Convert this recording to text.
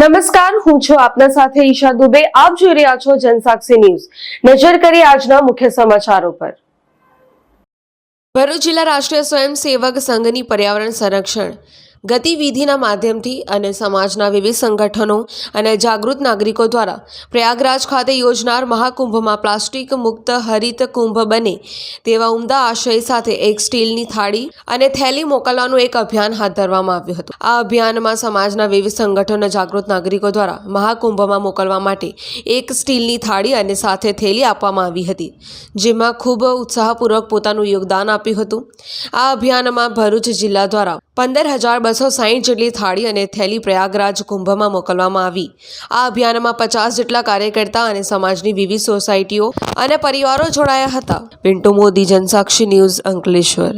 નમસ્કાર, હું છું આપના સાથે ઈશા દુબે. આપ જોઈ રહ્યા છો જનસાક્ષી ન્યૂઝ. નજર કરી આજના મુખ્ય સમાચારો પર. ભરૂચ જિલ્લા રાષ્ટ્રીય સ્વયંસેવક સંઘની પર્યાવરણ સંરક્ષણ ગતિવિધિના માધ્યમથી અને સમાજના વિવિધ સંગઠનો અને જાગૃત નાગરિકો દ્વારા પ્રયાગરાજ ખાતે યોજનાર મહાકુંભમાં પ્લાસ્ટિક મુક્ત હરિત કુંભ બને તેવા ઉમદા આશય સાથે એક સ્ટીલની થાળી અને થેલી મોકલવાનું એક અભિયાન હાથ ધરવામાં આવ્યું હતું. આ અભિયાનમાં સમાજના વિવિધ સંગઠનો જાગૃત નાગરિકો દ્વારા મહાકુંભમાં મોકલવા માટે એક સ્ટીલની થાળી અને સાથે થેલી આપવામાં આવી હતી, જેમાં ખૂબ ઉત્સાહપૂર્વક પોતાનું યોગદાન આપ્યું હતું. આ અભિયાનમાં ભરૂચ જિલ્લા દ્વારા પંદર હજાર બસો સાહીઠ જેટલી થાળી અને થેલી પ્રયાગરાજ કુંભમાં મોકલવામાં આવી. આ અભિયાનમાં પચાસ જેટલા કાર્યકર્તા અને સમાજની વિવિધ સોસાયટીઓ અને પરિવારો જોડાયા હતા. પિન્ટુ મોદી, જનસાક્ષી ન્યૂઝ અંકલેશ્વર.